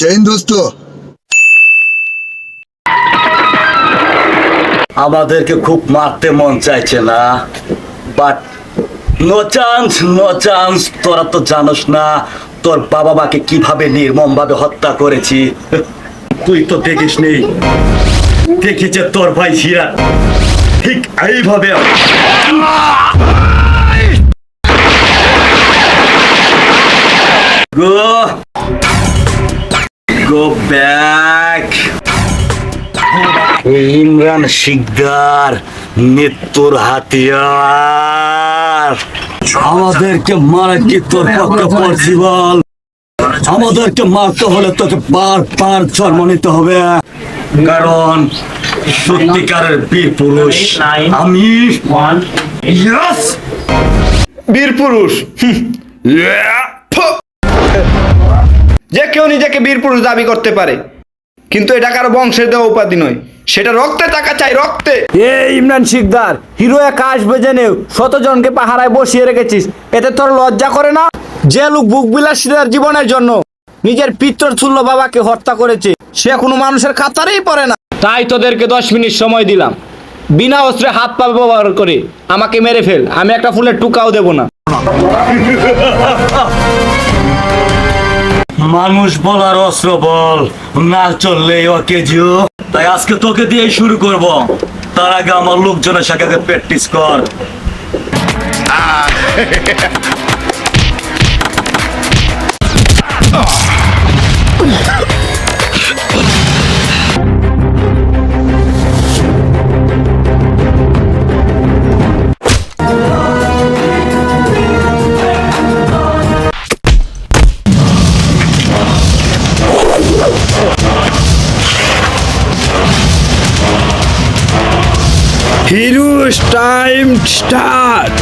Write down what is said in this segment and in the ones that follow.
Chain দোস্ত। আমাদেরকে খুব মারতে মন চাইছে না but no chance no chance তোরা তো জানোস না, তোর বাবা মাকে কীভাবে নির্মম ভাবে হত্যা করেছি। তুই তো দেখিস নি দেখেছে তোর ভাই হিরা ঠিক এইভাবে go go back Imran Sikdar মৃত্যুর হাতিয়ার। আমাদেরকে মারা কি তোর পক্ষে পসিবল আমাদেরকে মারতে হলে তোকে বার বার জন্ম নিতে হবে। কারণ সত্যিকারের বীর পুরুষ আমি Yes! বীর পুরুষ। যে কেউ নিজেকে বীর পুরুষ দাবি করতে পারে। কিন্তু এটা কারও বংশের দেওয়া উপাধি নয়। সেটা রক্তে টাকা চাই রক্তে। এ ইমরান শিকদার হিরো একা আসবে জেনেও শতজনকে পাহারায় বসিয়ে রেখেছিস। এতে তোর লজ্জা করে না? যে লোক বুক বিলাসীদের জীবনের জন্য নিজের পিত্তর তুল্য বাবাকে হত্যা করেছে সে কোনো মানুষের খাতারেই পড়ে না। তাই তোদেরকে দশ মিনিট সময় দিলাম। বিনা অস্ত্রে হাত পা ব্যবহার করে আমাকে মেরে ফেল। আমি একটা ফুলের টুকাও দেব না। মানুষ বলার অস্ত্র বল, না চললে অকেজিও তাই আজকে তোকে দিয়ে শুরু করব। তার আগে আমার লোকজনের সাথে প্র্যাকটিস কর। Kinos Time Start!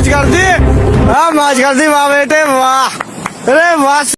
माज कर दी। वाह माज कर दी वाह बेटे वाह। अरे वाह।